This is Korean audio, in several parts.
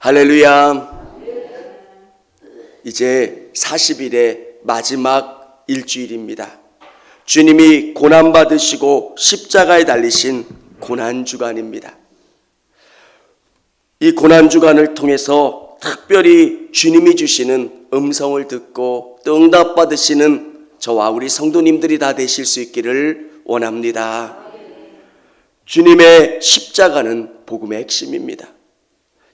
할렐루야. 이제 40일의 마지막 일주일입니다. 주님이 고난받으시고 십자가에 달리신 고난주간입니다. 이 고난주간을 통해서 특별히 주님이 주시는 음성을 듣고 또 응답받으시는 저와 우리 성도님들이 다 되실 수 있기를 원합니다. 주님의 십자가는 복음의 핵심입니다.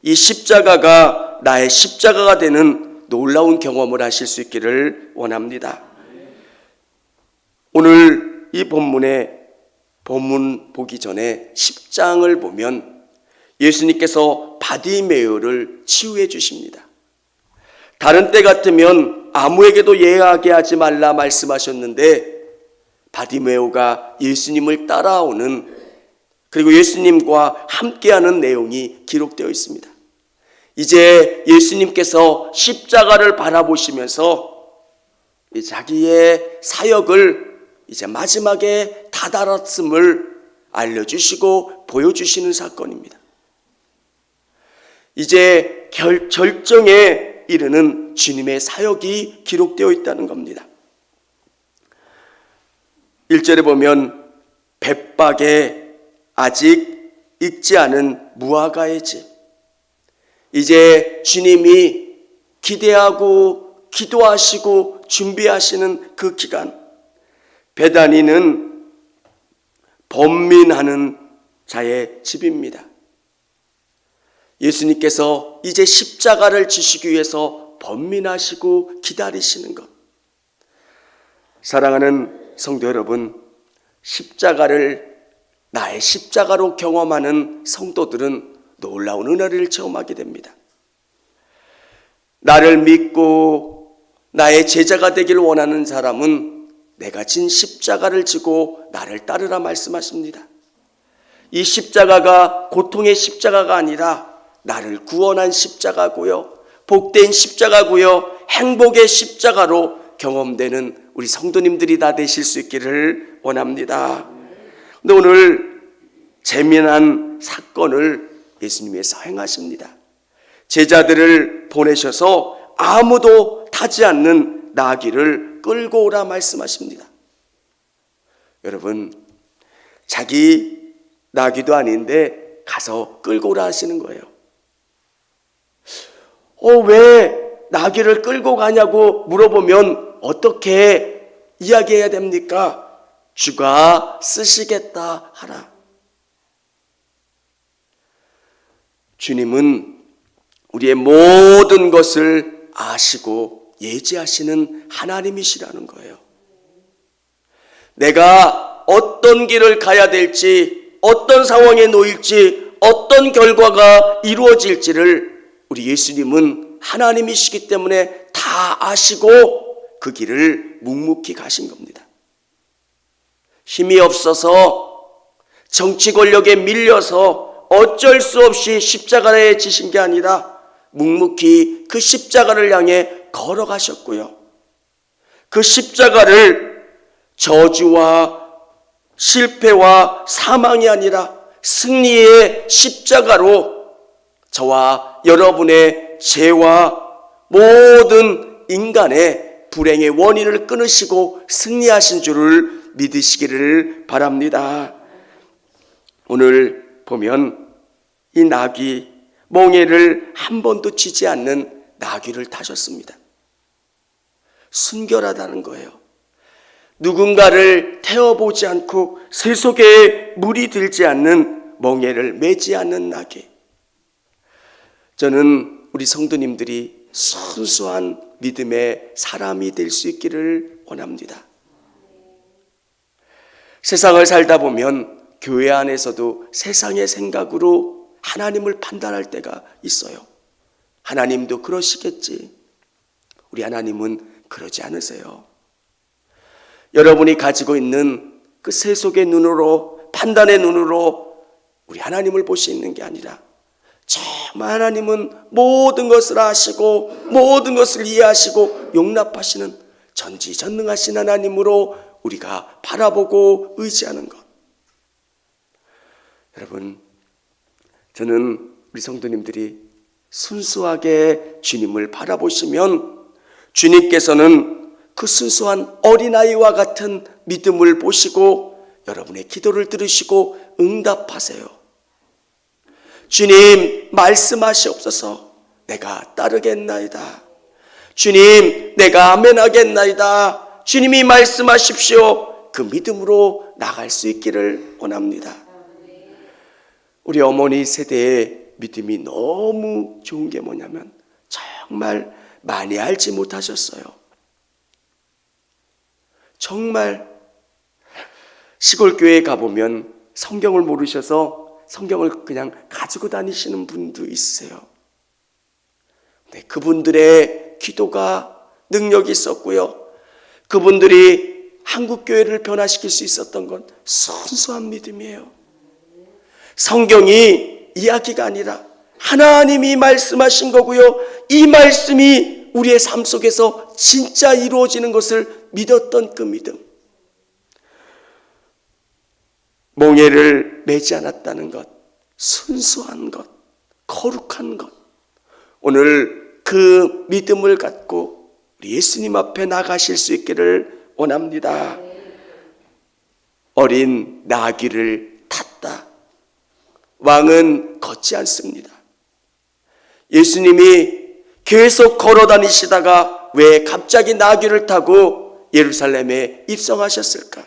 이 십자가가 나의 십자가가 되는 놀라운 경험을 하실 수 있기를 원합니다. 오늘 이 본문의 본문 보기 전에 10장을 보면 예수님께서 바디메오를 치유해 주십니다. 다른 때 같으면 아무에게도 예하게 하지 말라 말씀하셨는데 바디메오가 예수님을 따라오는 그리고 예수님과 함께하는 내용이 기록되어 있습니다. 이제 예수님께서 십자가를 바라보시면서 자기의 사역을 이제 마지막에 다다랐음을 알려주시고 보여주시는 사건입니다. 이제 결, 절정에 이르는 주님의 사역이 기록되어 있다는 겁니다. 1절에 보면 백박에 아직 익지 않은 무화과의 집. 이제 주님이 기대하고 기도하시고 준비하시는 그 기간. 베다니는 번민하는 자의 집입니다. 예수님께서 이제 십자가를 지시기 위해서 번민하시고 기다리시는 것. 사랑하는 성도 여러분, 십자가를 나의 십자가로 경험하는 성도들은 놀라운 은혜를 체험하게 됩니다. 나를 믿고 나의 제자가 되기를 원하는 사람은 내가 진 십자가를 지고 나를 따르라 말씀하십니다. 이 십자가가 고통의 십자가가 아니라 나를 구원한 십자가고요. 복된 십자가고요. 행복의 십자가로 경험되는 우리 성도님들이 다 되실 수 있기를 원합니다. 근데 오늘 재미난 사건을 예수님께서 행하십니다. 제자들을 보내셔서 아무도 타지 않는 나귀를 끌고 오라 말씀하십니다. 여러분, 자기 나귀도 아닌데 가서 끌고 오라 하시는 거예요. 어, 왜 나귀를 끌고 가냐고 물어보면 어떻게 이야기해야 됩니까? 주가 쓰시겠다 하라. 주님은 우리의 모든 것을 아시고 예지하시는 하나님이시라는 거예요. 내가 어떤 길을 가야 될지, 어떤 상황에 놓일지, 어떤 결과가 이루어질지를 우리 예수님은 하나님이시기 때문에 다 아시고 그 길을 묵묵히 가신 겁니다. 힘이 없어서 정치 권력에 밀려서 어쩔 수 없이 십자가에 지신 게 아니라 묵묵히 그 십자가를 향해 걸어가셨고요. 그 십자가를 저주와 실패와 사망이 아니라 승리의 십자가로 저와 여러분의 죄와 모든 인간의 불행의 원인을 끊으시고 승리하신 줄을 믿으시기를 바랍니다. 오늘 보면 이 나귀 몽해를 한 번도 치지 않는 나귀를 타셨습니다. 순결하다는 거예요. 누군가를 태워보지 않고 세속에 물이 들지 않는 멍해를 매지 않는 나귀. 저는 우리 성도님들이 순수한 믿음의 사람이 될 수 있기를 원합니다. 세상을 살다 보면 교회 안에서도 세상의 생각으로 하나님을 판단할 때가 있어요. 하나님도 그러시겠지. 우리 하나님은 그러지 않으세요. 여러분이 가지고 있는 그 세속의 눈으로, 판단의 눈으로 우리 하나님을 볼 수 있는 게 아니라 정말 하나님은 모든 것을 아시고 모든 것을 이해하시고 용납하시는 전지전능하신 하나님으로 우리가 바라보고 의지하는 것. 여러분, 저는 우리 성도님들이 순수하게 주님을 바라보시면 주님께서는 그 순수한 어린아이와 같은 믿음을 보시고 여러분의 기도를 들으시고 응답하세요. 주님, 말씀하시옵소서. 내가 따르겠나이다. 주님, 내가 아멘하겠나이다. 주님이 말씀하십시오. 그 믿음으로 나갈 수 있기를 원합니다. 우리 어머니 세대의 믿음이 너무 좋은 게 뭐냐면 정말 많이 알지 못하셨어요. 정말 시골 교회에 가보면 성경을 모르셔서 성경을 그냥 가지고 다니시는 분도 있으세요. 네, 그분들의 기도가 능력이 있었고요. 그분들이 한국 교회를 변화시킬 수 있었던 건 순수한 믿음이에요. 성경이 이야기가 아니라 하나님이 말씀하신 거고요. 이 말씀이 우리의 삶 속에서 진짜 이루어지는 것을 믿었던 그 믿음. 몽해를 매지 않았다는 것, 순수한 것, 거룩한 것. 오늘 그 믿음을 갖고 우리 예수님 앞에 나가실 수 있기를 원합니다. 어린 나귀를. 왕은 걷지 않습니다. 예수님이 계속 걸어 다니시다가 왜 갑자기 나귀를 타고 예루살렘에 입성하셨을까?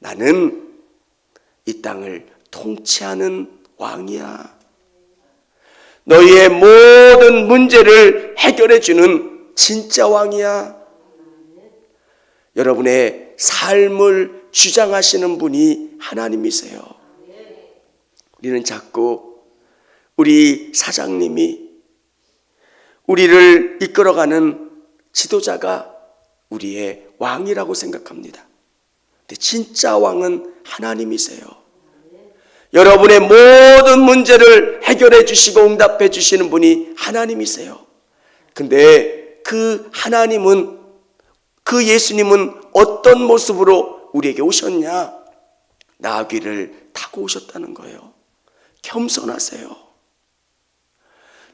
나는 이 땅을 통치하는 왕이야. 너희의 모든 문제를 해결해 주는 진짜 왕이야. 여러분의 삶을 주장하시는 분이 하나님이세요. 우리는 자꾸 우리 사장님이 우리를 이끌어가는 지도자가 우리의 왕이라고 생각합니다. 근데 진짜 왕은 하나님이세요. 여러분의 모든 문제를 해결해 주시고 응답해 주시는 분이 하나님이세요. 근데 그 하나님은 그 예수님은 어떤 모습으로 우리에게 오셨냐? 나귀를 타고 오셨다는 거예요. 겸손하세요.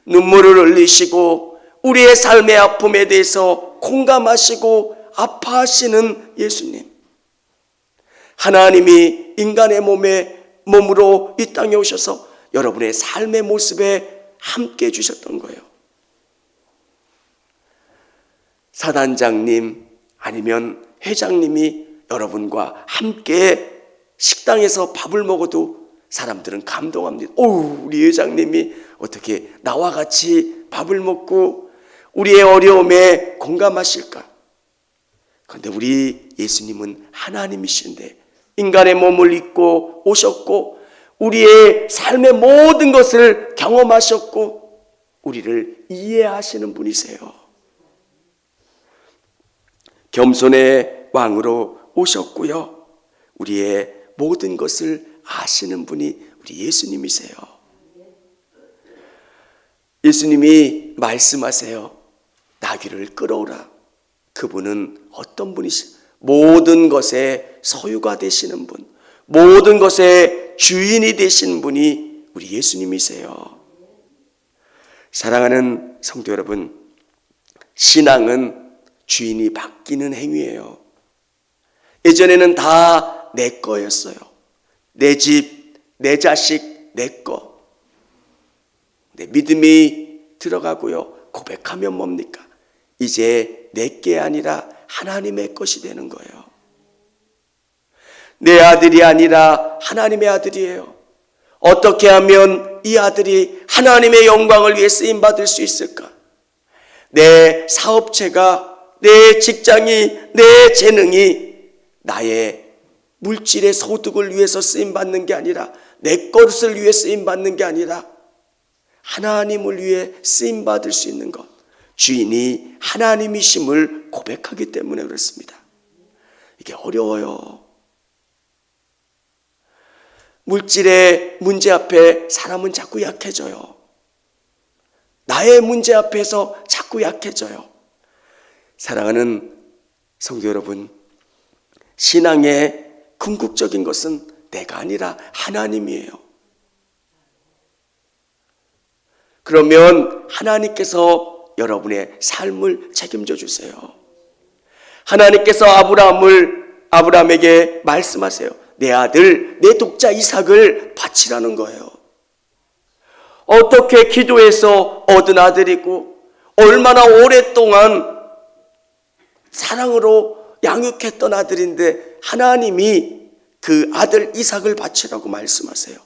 눈물을 흘리시고 우리의 삶의 아픔에 대해서 공감하시고 아파하시는 예수님. 하나님이 인간의 몸에 몸으로 이 땅에 오셔서 여러분의 삶의 모습에 함께 해주셨던 거예요. 사단장님 아니면 회장님이 여러분과 함께 식당에서 밥을 먹어도 사람들은 감동합니다. 오, 우리 회장님이 어떻게 나와 같이 밥을 먹고 우리의 어려움에 공감하실까? 그런데 우리 예수님은 하나님이신데 인간의 몸을 입고 오셨고 우리의 삶의 모든 것을 경험하셨고 우리를 이해하시는 분이세요. 겸손의 왕으로 오셨고요. 우리의 모든 것을 아시는 분이 우리 예수님이세요. 예수님이 말씀하세요. 나귀를 끌어오라. 그분은 어떤 분이시? 모든 것의 소유가 되시는 분, 모든 것의 주인이 되신 분이 우리 예수님이세요. 사랑하는 성도 여러분, 신앙은 주인이 바뀌는 행위예요. 예전에는 다 내 거였어요. 내 집, 내 자식, 내 거. 내 믿음이 들어가고요. 고백하면 뭡니까? 이제 내게 아니라 하나님의 것이 되는 거예요. 내 아들이 아니라 하나님의 아들이에요. 어떻게 하면 이 아들이 하나님의 영광을 위해 쓰임 받을 수 있을까? 내 사업체가, 내 직장이, 내 재능이 나의 물질의 소득을 위해서 쓰임 받는 게 아니라 내 것을 위해 쓰임 받는 게 아니라 하나님을 위해 쓰임 받을 수 있는 것. 주인이 하나님이심을 고백하기 때문에 그렇습니다. 이게 어려워요. 물질의 문제 앞에 사람은 자꾸 약해져요. 나의 문제 앞에서 자꾸 약해져요. 사랑하는 성도 여러분, 신앙의 궁극적인 것은 내가 아니라 하나님이에요. 그러면 하나님께서 여러분의 삶을 책임져 주세요. 하나님께서 아브라함을 아브라함에게 말씀하세요. 내 아들, 내 독자 이삭을 바치라는 거예요. 어떻게 기도해서 얻은 아들이고 얼마나 오랫동안 사랑으로 양육했던 아들인데 하나님이 그 아들 이삭을 바치라고 말씀하세요.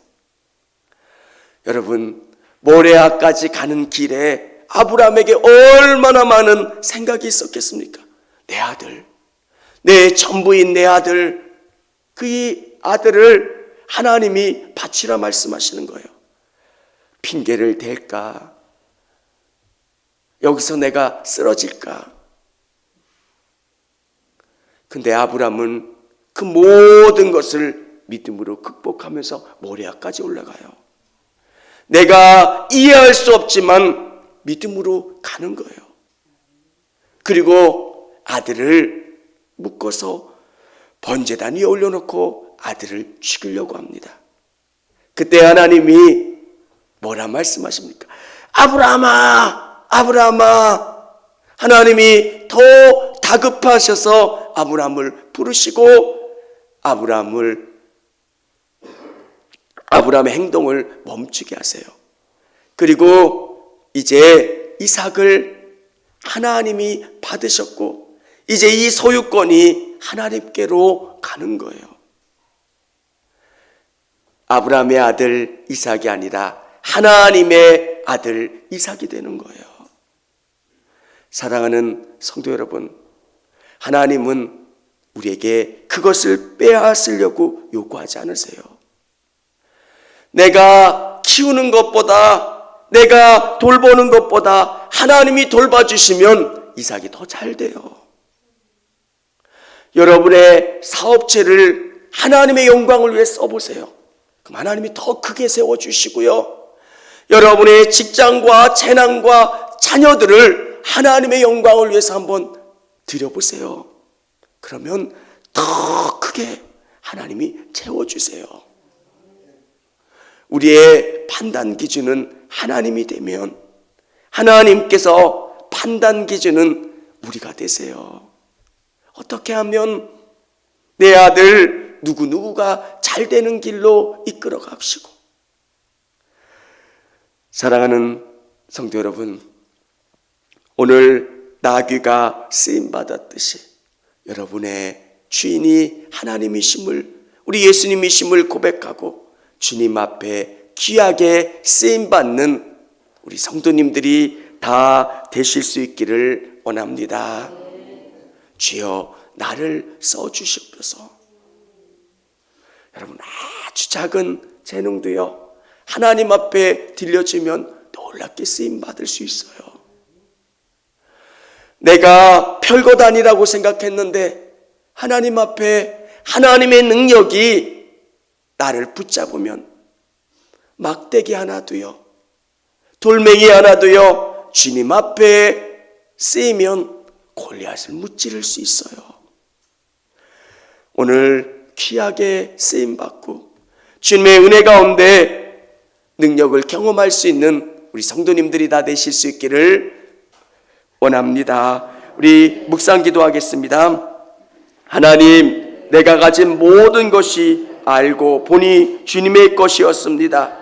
여러분 모레아까지 가는 길에 아브라함에게 얼마나 많은 생각이 있었겠습니까? 내 아들, 내 전부인 내 아들, 그 아들을 하나님이 바치라 말씀하시는 거예요. 핑계를 댈까? 여기서 내가 쓰러질까? 근데 아브라함은 그 모든 것을 믿음으로 극복하면서 모리아까지 올라가요. 내가 이해할 수 없지만 믿음으로 가는 거예요. 그리고 아들을 묶어서 번제단 위에 올려놓고 아들을 죽이려고 합니다. 그때 하나님이 뭐라 말씀하십니까? 아브라함아, 아브라함아. 하나님이 더 다급하셔서 아브라함을 부르시고 아브라함을 아브라함의 행동을 멈추게 하세요. 그리고 이제 이삭을 하나님이 받으셨고 이제 이 소유권이 하나님께로 가는 거예요. 아브라함의 아들 이삭이 아니라 하나님의 아들 이삭이 되는 거예요. 사랑하는 성도 여러분, 하나님은 우리에게 그것을 빼앗으려고 요구하지 않으세요. 내가 키우는 것보다 내가 돌보는 것보다 하나님이 돌봐주시면 이삭이 더 잘 돼요. 여러분의 사업체를 하나님의 영광을 위해 써보세요. 그럼 하나님이 더 크게 세워주시고요. 여러분의 직장과 재난과 자녀들을 하나님의 영광을 위해서 한번 드려보세요. 그러면 더 크게 하나님이 채워주세요. 우리의 판단 기준은 하나님이 되면 하나님께서 판단 기준은 우리가 되세요. 어떻게 하면 내 아들 누구누구가 잘 되는 길로 이끌어 갑시고 사랑하는 성도 여러분 오늘 나귀가 쓰임 받았듯이 여러분의 주인이 하나님이심을 우리 예수님이심을 고백하고 주님 앞에 귀하게 쓰임 받는 우리 성도님들이 다 되실 수 있기를 원합니다. 주여 나를 써 주시옵소서. 여러분 아주 작은 재능도요 하나님 앞에 들려지면 놀랍게 쓰임 받을 수 있어요. 내가 별것 아니라고 생각했는데 하나님 앞에 하나님의 능력이 나를 붙잡으면 막대기 하나도요 돌멩이 하나도요 주님 앞에 쓰이면 골리앗을 무찌를 수 있어요. 오늘 귀하게 쓰임 받고 주님의 은혜 가운데 능력을 경험할 수 있는 우리 성도님들이 다 되실 수 있기를 원합니다. 우리 묵상 기도하겠습니다. 하나님, 내가 가진 모든 것이 알고 보니 주님의 것이었습니다.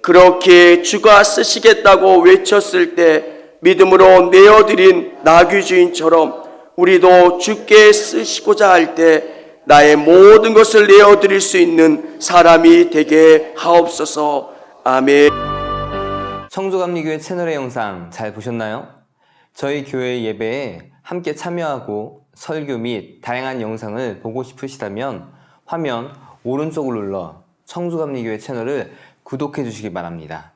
그렇게 주가 쓰시겠다고 외쳤을 때 믿음으로 내어드린 나귀 주인처럼 우리도 주께 쓰시고자 할 때 나의 모든 것을 내어드릴 수 있는 사람이 되게 하옵소서. 아멘. 청주감리교회 채널의 영상 잘 보셨나요? 저희 교회 예배에 함께 참여하고 설교 및 다양한 영상을 보고 싶으시다면 화면 오른쪽을 눌러 청주감리교회 채널을 구독해 주시기 바랍니다.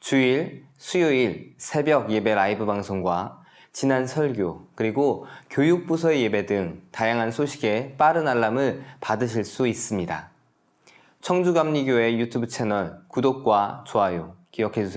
주일, 수요일 새벽 예배 라이브 방송과 지난 설교, 그리고 교육부서의 예배 등 다양한 소식에 빠른 알람을 받으실 수 있습니다. 청주감리교회 유튜브 채널 구독과 좋아요 기억해 주세요.